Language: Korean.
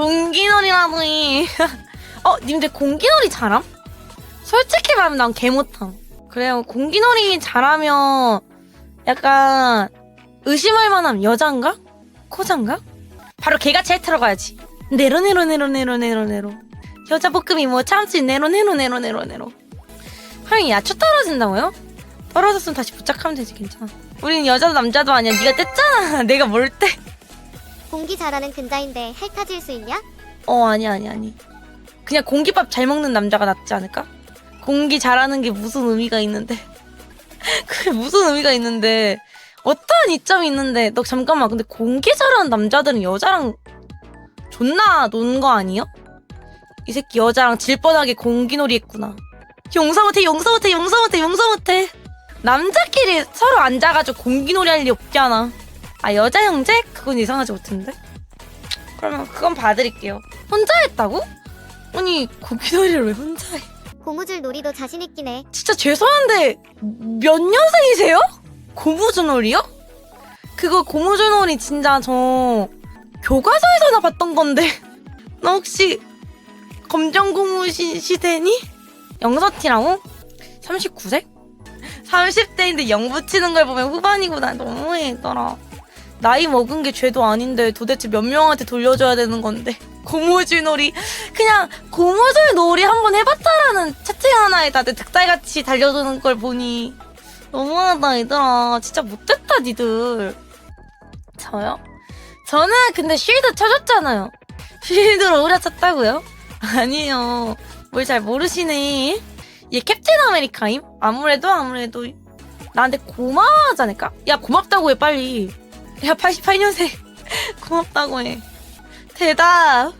공기놀이라더니 어 님들 공기놀이 잘함? 솔직히 말하면 난 개 못함 그래요 공기놀이 잘하면 약간 의심할 만함 여잔가? 코잔가? 바로 개같이 해 들어가야지 네로 네로 네로 네로 네로 네로 여자 볶음이 뭐 참치 네로 네로 네로 네로 네로 하영이 야초 떨어진다고요? 떨어졌으면 다시 부착하면 되지 괜찮아 우린 여자도 남자도 아니야 네가 뗐잖아 내가 뭘 떼? 공기 잘하는 근자인데 헬타질 수 있냐? 어 아니 아니 아니 그냥 공기밥 잘 먹는 남자가 낫지 않을까? 공기 잘하는 게 무슨 의미가 있는데 그게 무슨 의미가 있는데 어떠한 이점이 있는데 너 잠깐만 근데 공기 잘하는 남자들은 여자랑 존나 노는 거 아니야? 이 새끼 여자랑 질 뻔하게 공기놀이 했구나 용서 못해 용서 못해 용서 못해 용서 못해 남자끼리 서로 앉아가지고 공기놀이 할 일 없잖아 아 여자 형제? 그건 이상하지 못했는데 그러면 그건 봐드릴게요 혼자 했다고? 아니 공기놀이를 왜 혼자 해 고무줄 놀이도 자신 있긴 해. 진짜 죄송한데 몇 년생이세요? 고무줄놀이요? 그거 고무줄놀이 진짜 저 교과서에서나 봤던 건데 너 혹시 검정고무신 시대니? 영서티라고? 39세? 30대인데 영 붙이는 걸 보면 후반이구나 너무해더라 나이 먹은 게 죄도 아닌데 도대체 몇 명한테 돌려줘야 되는 건데. 고무줄 놀이. 그냥 고무줄 놀이 한번 해봤다라는 채팅 하나에 다들 득달같이 달려드는 걸 보니 너무하다 얘들아. 진짜 못됐다 니들. 저요? 저는 근데 쉴드 쳐줬잖아요. 쉴드로 오래 쳤다고요? 아니에요. 뭘 잘 모르시네. 얘 캡틴 아메리카임? 아무래도 아무래도. 나한테 고마워하지 않을까? 야 고맙다고 해 빨리 야 88년생. 고맙다고 해. 대답